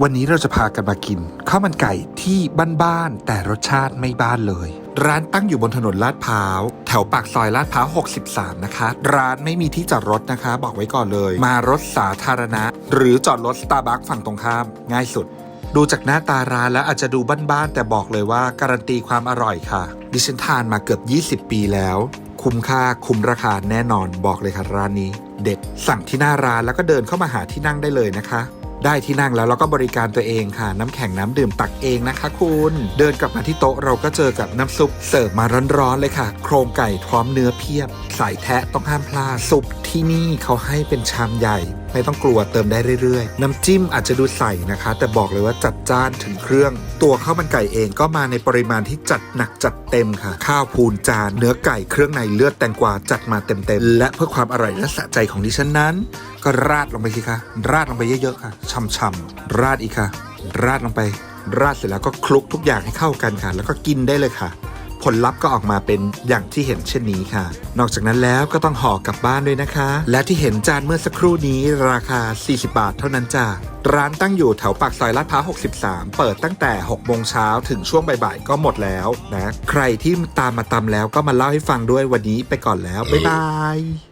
วันนี้เราจะพากันมากินข้าวมันไก่ที่บ้านๆแต่รสชาติไม่บ้านเลย ร้านตั้งอยู่บนถนนลาดพร้าว แถวปากซอยลาดพร้าว 63 นะคะ ร้านไม่มีที่จอดรถนะคะ บอกไว้ก่อนเลย มารถสาธารณะ หรือจอดรถสตาร์บัคฝั่งตรงข้าม ง่ายสุด ดูจากหน้าตาร้านแล้วอาจจะดูบ้านๆแต่บอกเลยว่าการันตีความอร่อยค่ะ ดิฉันทานมาเกือบ 20 ปีแล้ว คุ้มค่าคุ้มราคาแน่นอนบอกเลยค่ะร้านนี้ เด็ดสั่งที่หน้าร้านแล้วก็เดินเข้ามาหาที่นั่งได้เลยนะคะ ได้ที่นั่งแล้วเราก็บริการตัวเองค่ะ น้ำแข็งน้ำดื่มตักเองนะคะคุณ เดินกลับมาที่โต๊ะเราก็เจอกับน้ำซุปเสิร์ฟมาร้อนๆเลยค่ะ โครงไก่พร้อมเนื้อเพียบ สายแทะต้องห้ามพลาดซุปที่นี่เขาให้เป็นชามใหญ่ไม่ต้องกลัวเติมได้เรื่อยๆ น้ำจิ้มอาจจะดูใส่นะคะ แต่บอกเลยว่าจัดจ้านถึงเครื่อง ตัวข้าวมันไก่เองก็มาในปริมาณที่จัดหนักจัดเต็มค่ะ ข้าวพูนจาน เนื้อไก่เครื่องในเลือดแตงกวาจัดมาเต็มๆ และเพื่อความอร่อยและสะใจของดิฉันนั้น ก็ราดลงไปสิคะราดลงไปเยอะๆค่ะช่ำๆราดอีกค่ะ ราดลงไป ราดเสร็จแล้วก็คลุกทุกอย่างให้เข้ากันค่ะ แล้วก็กินได้เลยค่ะ ผลลัพธ์ก็ออกมาเป็นอย่างที่เห็นเช่นนี้ค่ะ นอกจากนั้นแล้วก็ต้องห่อกลับบ้านด้วยนะคะ และที่เห็นจานเมื่อสักครู่นี้ราคา 40 บาทเท่านั้นจ้าร้านตั้งอยู่แถวปากซอยลาดพร้าว 63 เปิดตั้งแต่ 6 โมงเช้าถึงช่วงบ่ายๆ ก็หมดแล้วนะ ใครที่ตามมาตามแล้วก็มาเล่าให้ฟังด้วยวันนี้ไปก่อนแล้ว บ๊ายบาย